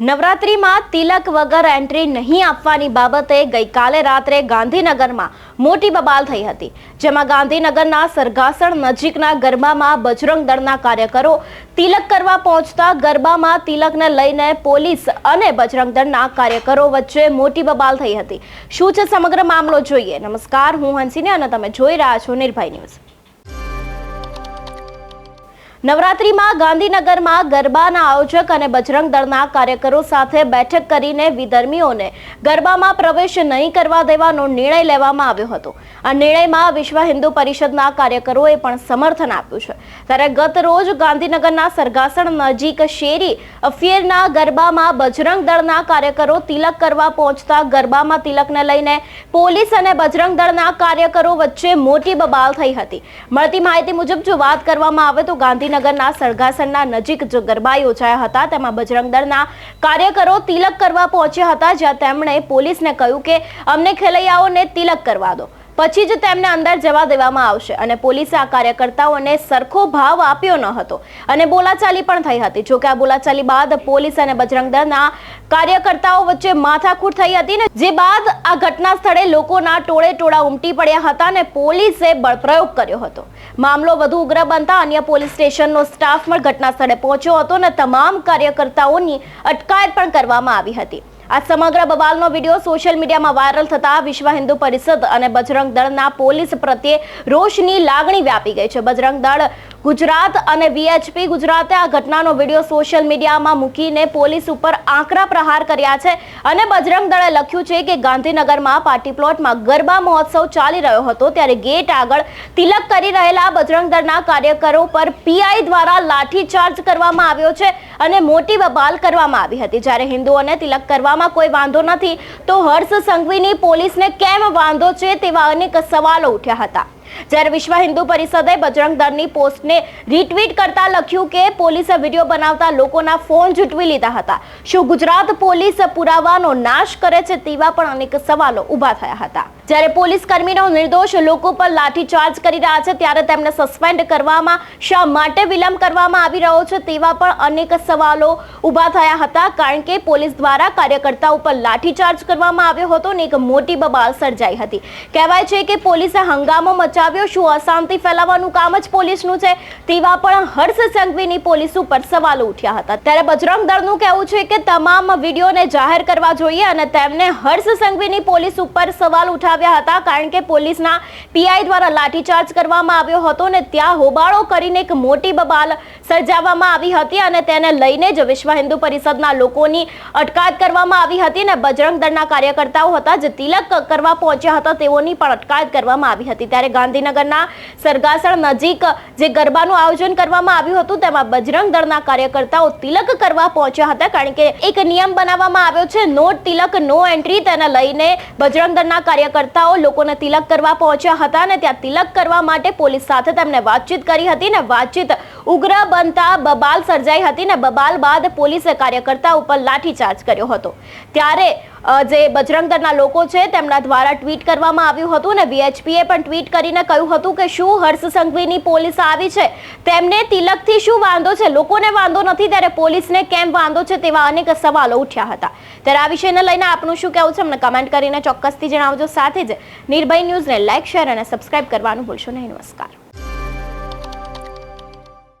નવરાત્રીમાં તિલક વગર એન્ટ્રી નહીં આપવાની બાબતે ગઈકાલે રાત્રે ગાંધીનગરમાં મોટી બબાલ થઈ હતી, જેમાં ગાંધીનગરના સરઘાસણ નજીકના ગરબામાં બજરંગ દળના કાર્યકરો તિલક કરવા પહોંચતા ગરબામાં તિલકને લઈને પોલીસ અને બજરંગ દળના કાર્યકરો વચ્ચે મોટી બબાલ થઈ હતી. શું છે સમગ્ર મામલો જોઈએ? નમસ્કાર, હું હંસીને અને તમે જોઈ રહ્યા છો નિર્ભય ન્યૂઝ. નવરાત્રીમાં ગાંધીનગરમાં ગરબાના આયોજક અને બજરંગ દળના કાર્યકરો સાથે બેઠક કરીને વિધર્મીઓને ગરબામાં પ્રવેશ નહીં કરવા દેવાનો નિર્ણય લેવામાં આવ્યો હતો. આ નિર્ણયમાં વિશ્વ હિન્દુ પરિષદના કાર્યકરોએ પણ સમર્થન આપ્યું છે. ત્યારે ગત રોજ ગાંધીનગરના સરગાસણ નજીક શેરી અફિયરના ગરબામાં બજરંગ દળના કાર્યકરો તિલક કરવા પહોંચતા ગરબામાં તિલકને લઈને પોલીસ અને બજરંગ દળના કાર્યકરો વચ્ચે મોટી બબાલ થઈ હતી. મળતી માહિતી મુજબ જો વાત કરવામાં આવે તો ગાંધીનગરના સળગાસણના નજીક ગરબા યોજાયા હતા. તેમાં બજરંગ કાર્યકરો તિલક કરવા પહોંચ્યા હતા, જ્યાં તેમણે પોલીસને કહ્યું કે અમને ખેલૈયાઓને તિલક કરવા દો. પછી જ તેમને અંદર જવા દેવામાં આવશે અને પોલીસે આ કાર્યકર્તાઓને સરખો ભાવ આપ્યો ન હતો. અને બોલાચાલી પણ થઈ હતી. જોકે આ બોલાચાલી બાદ પોલીસ અને બજરંગ દળના કાર્યકર્તાઓ વચ્ચે માથાકૂટ થઈ હતી ને જે બાદ આ ઘટના સ્થળે લોકોના ટોળે ટોળા ઉમટી પડ્યા હતા અને પોલીસે બળપ્રયોગ કર્યો હતો. મામલો વધુ ઉગ્ર બનતા અન્ય પોલીસ સ્ટેશનનો સ્ટાફ પણ ઘટના સ્થળે પહોંચ્યો હતો અને તમામ કાર્યકર્તાઓની અટકાયત પણ કરવામાં આવી હતી. આ સમગ્ર બબાલનો વીડિયો સોશિયલ મીડિયામાં વાયરલ થતા વિશ્વ હિન્દુ પરિષદ અને બજરંગ દળના પોલીસ પ્રત્યે રોષની લાગણી વ્યાપી ગઈ છે. બજરંગ દળ ગુજરાત અને વીએચપી ગુજરાતે આ ઘટનાનો વીડિયો સોશિયલ મીડિયામાં મૂકીને પોલીસ ઉપર આંકરા પ્રહાર કર્યા છે અને બજરંગ દળે લખ્યું છે કે ગાંધીનગરમાં પાર્ટી પ્લોટમાં ગરબા મહોત્સવ ચાલી રહ્યો હતો ત્યારે ગેટ આગળ તિલક કરી રહેલા બજરંગ દળના કાર્યકરો પર પીઆઈ દ્વારા લાઠીચાર્જ કરવામાં આવ્યો છે અને મોટી બબાલ કરવામાં આવી હતી. જ્યારે હિન્દુઓને તિલક કરવામાં કોઈ વાંધો નથી. તો હર્ષ સંઘવીની પોલીસને કેમ વાંધો છે તેવા અનેક સવાલો ઉઠ્યા હતા. જ્યારે વિશ્વ હિન્દુ પરિષદે બજરંગ દળની પોસ્ટને રીટ્વીટ કરતા લખ્યું કે પોલીસે વીડિયો બનાવતા લોકોના ફોન ઝૂંટવી લીધા હતા. શું ગુજરાત પોલીસ પુરાવાનો નાશ કરે છે તેવા પણ અનેક સવાલો ઊભા થયા હતા. જ્યારે પોલીસ કર્મીનો નિર્દોષ લોકો પર લાઠીચાર્જ કરી રહ્યા છે, ત્યારે તેમને સસ્પેન્ડ કરવામાં શા માટે વિલંબ કરવામાં આવી રહ્યો છે તેવા પણ અનેક સવાલો ઊભા થયા હતા, કારણ કે પોલીસ દ્વારા કાર્યકર્તા ઉપર લાઠીચાર્જ કરવામાં આવ્યો હતો અને એક મોટી બબાલ સર્જાઈ હતી. કહેવાય છે કે પોલીસે હંગામો મચાવ્યો શું અશાંતિ ફેલાવવાનું કામ જ પોલીસનું છે. તેવા પણ હર્ષ સંઘવીની પોલીસ ઉપર સવાલો ઉઠ્યા હતા. ત્યારે બજરંગ દળનું કહેવું છે કે તમામ વિડીયોને જાહેર કરવા જોઈએ અને તેમને હર્ષ સંઘવીની પોલીસ ઉપર સવાલ ઉઠાવ્યા હતા કારણ કે પોલીસના પીઆઈ દ્વારા લાઠીચાર્જ કરવામાં આવ્યો હતો અને ત્યાં હોબાળો કરીને એક મોટી બબાલ સર્જાવવામાં આવી હતી અને તેને લઈને જ વિશ્વ હિન્દુ પરિષદના લોકોની અટકાયત કરવામાં આવી હતી અને બજરંગ દળના કાર્યકર્તાઓ હતા જે તિલક કરવા પહોંચ્યા હતા તેઓની પણ અટકાયત કરવામાં આવી હતી. ત્યારે ગાંધીનગરના સરગાસણ નજીક જે ગરબાનું આયોજન કરવામાં આવ્યું હતું, તેમાં બજરંગ દળના કાર્યકર્તાઓ તિલક કરવા પહોંચ્યા હતા. કારણ કે એક નિયમ બનાવવામાં આવ્યો છે, નો તિલક, નો એન્ટ્રી તેને લઈને બજરંગ દળના કાર્યકર્તાઓ લોકોને તિલક કરવા પહોંચ્યા હતા અને ત્યાં તિલક કરવા માટે પોલીસ સાથે તેમને વાતચીત કરી હતી ને વાતચીત ઉગ્ર બનતા બબાલ સર્જાઈ હતી ને બબાલ બાદ પોલીસે કાર્યકર્તા ઉપર લાઠીચાર્જ કર્યો હતો. ત્યારે જે બજરંગ લોકો છે, તેમના દ્વારા ટ્વીટ કરવામાં આવ્યું હતું ને વીએચપીએ પણ ટ્વીટ કરીને કહ્યું હતું કે શું હર્ષ સંઘવીની પોલીસ આવી છે? તેમને તિલકથી શું વાંધો છે? લોકોને વાંધો નથી ત્યારે પોલીસને કેમ વાંધો છે તેવા અનેક સવાલો ઉઠ્યા હતા. ત્યારે આ વિષયને લઈને આપનું શું કહેવું છે? અમને કમેન્ટ કરીને ચોક્કસથી જણાવજો. સાથે જ નિર્ભય ન્યૂઝને લાઇક શેર અને સબસ્ક્રાઇબ કરવાનું ભૂલશો નહીં. નમસ્કાર.